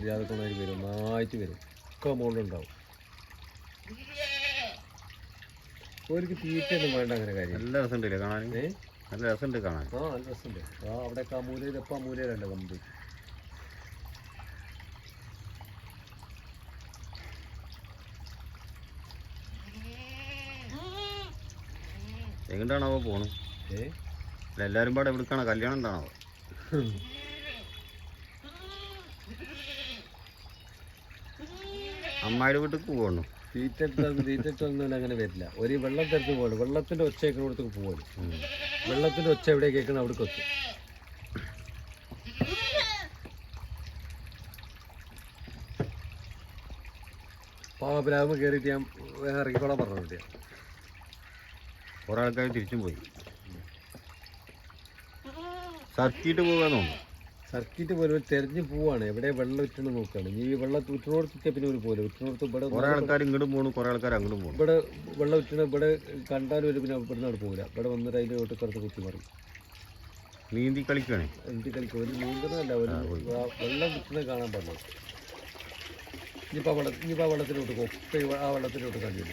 മര്യാദ കൊണ്ടായി വരും നന്നായിട്ട് വരും. ഒക്കെ മുകളിലുണ്ടാവും അവർക്ക് തീറ്റയൊന്നും വേണ്ട അങ്ങനെ കാര്യം. നല്ല രസമുണ്ടല്ലേ കാണാൻ? നല്ല രസമുണ്ട് കാണാൻ. ആ നല്ല രസമുണ്ട്. ആ അവിടെ ആ മൂലയിൽ എപ്പോൾ ആ മൂലയിലല്ല കമ്പി എങ്ങോട്ടാണാവോ പോണു ഏ? എല്ലാവരും പാടെ എവിടെക്കാണോ? കല്യാണം എന്താണാവോ? അമ്മായിയുടെ വീട്ടിൽ പോകണു തീറ്റ എടുത്താൽ അങ്ങനെ വരില്ല. ഒരു വെള്ളം തരത്ത് പോകണം വെള്ളത്തിന്റെ ഒച്ച കേൾക്കുന്നിടത്തേക്ക് പോകണം വെള്ളത്തിന്റെ ഒച്ച എവിടെ കേൾക്കണം അവിടെ കൊത്തും പാവപ്പിലാവുമ്പോൾ കയറിയിട്ട് ഞാൻ വേറെ ഇറങ്ങിക്കോളാൻ പറഞ്ഞു കുട്ടിയാ. കുറേ ആൾക്കാർ തിരിച്ചും പോയി. സർക്കിട്ട് പോകാൻ തോന്നുന്നു. സർക്കിട്ട് പോലെ തെരഞ്ഞു പോവാണ്. എവിടെ വെള്ളം ഉറ്റണം നോക്കുകയാണ് ഈ വെള്ളം ഉറ്റിനോടത്തിട്ട് പിന്നെ ഒരു പോലെ. ഉറ്റിനോടത്ത് ഇവിടെ കുറേ ആൾക്കാർ ഇങ്ങോട്ടും പോകണം കുറേ ആൾക്കാർ അങ്ങോട്ടും പോകും ഇവിടെ വെള്ളം ഉറ്റണ ഇവിടെ കണ്ടാലും ഒരു പിന്നെ ഇവിടെ നിന്ന് പോകില്ല ഇവിടെ വന്നിട്ട് അതിന്റെ കിടത്ത് കുത്തി മറി നീന്തി കളിക്കണേ. നീന്തി കളിക്കോ. ഒരു നീന്തണമല്ല ഒരു വെള്ളം കിട്ടുന്നത് കാണാൻ പാടില്ല. ഇനിയിപ്പോൾ ആ വെള്ളം ഇനിയിപ്പോൾ ആ വെള്ളത്തിലോട്ട് കൊപ്പ ആ വെള്ളത്തിലോട്ട് കണ്ടില്ല